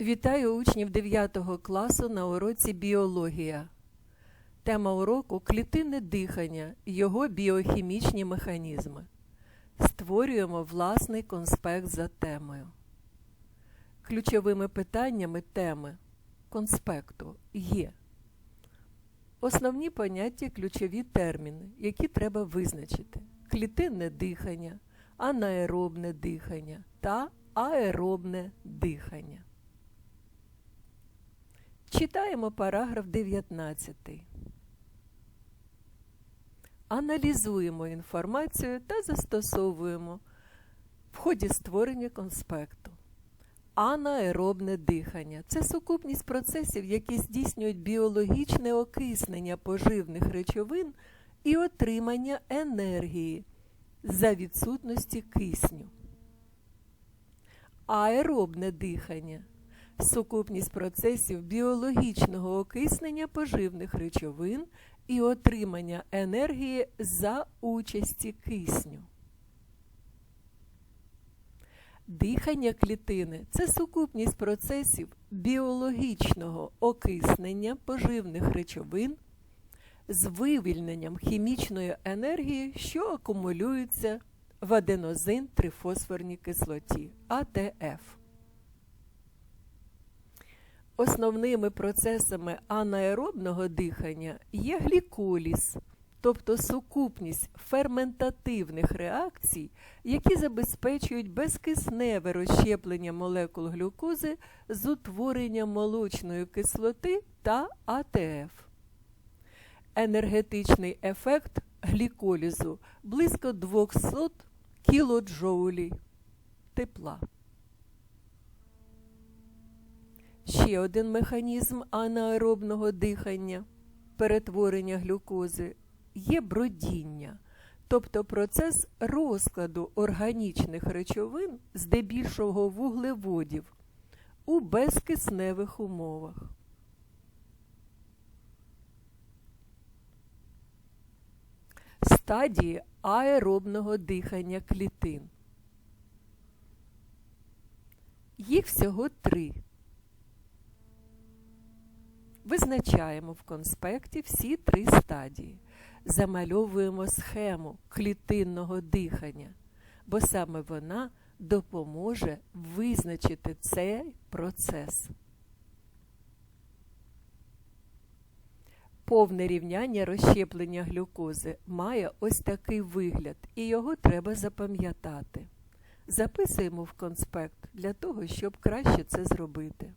Вітаю учнів 9 класу на уроці біологія. Тема уроку клітинне дихання, його біохімічні механізми. Створюємо власний конспект за темою. Ключовими питаннями теми конспекту є основні поняття ключові терміни, які треба визначити: клітинне дихання, анаеробне дихання та аеробне дихання. Читаємо параграф 19. Аналізуємо інформацію та застосовуємо в ході створення конспекту. Анаеробне дихання це сукупність процесів, які здійснюють біологічне окиснення поживних речовин і отримання енергії за відсутності кисню. Аеробне дихання сукупність процесів біологічного окиснення поживних речовин і отримання енергії за участі кисню. Дихання клітини це сукупність процесів біологічного окиснення поживних речовин з вивільненням хімічної енергії, що акумулюється в аденозин трифосфорній кислоті АТФ. Основними процесами анаеробного дихання є гліколіз, тобто сукупність ферментативних реакцій, які забезпечують безкисневе розщеплення молекул глюкози з утворенням молочної кислоти та АТФ. Енергетичний ефект гліколізу близько 200 кілоджоулі тепла. Ще один механізм анаеробного дихання перетворення глюкози є бродіння, тобто процес розкладу органічних речовин, здебільшого вуглеводів, у безкисневих умовах. Стадії аеробного дихання клітин. Їх всього три. Визначаємо в конспекті всі три стадії. Замальовуємо схему клітинного дихання, бо саме вона допоможе визначити цей процес. Повне рівняння розщеплення глюкози має ось такий вигляд, і його треба запам'ятати. Записуємо в конспект для того, щоб краще це зробити.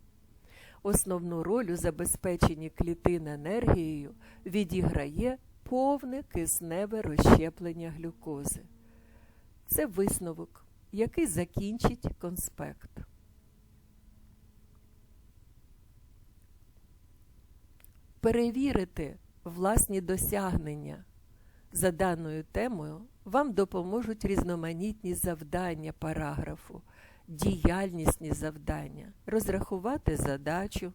Основну роль у забезпеченні клітин енергією відіграє повне кисневе розщеплення глюкози. Це висновок, який закінчить конспект. Перевірити власні досягнення за даною темою вам допоможуть різноманітні завдання параграфу діяльнісні завдання, розрахувати задачу,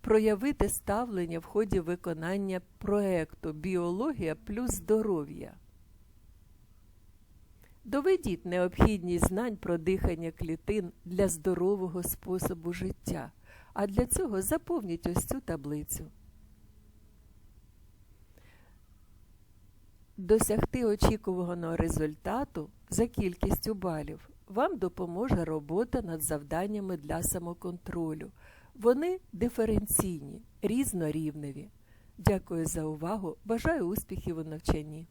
проявити ставлення в ході виконання проекту Біологія плюс здоров'я. Доведіть необхідність знань про дихання клітин для здорового способу життя, а для цього заповніть ось цю таблицю. Досягти очікуваного результату за кількістю балів вам допоможе робота над завданнями для самоконтролю. Вони диференційні, різнорівневі. Дякую за увагу. Бажаю успіхів у навчанні.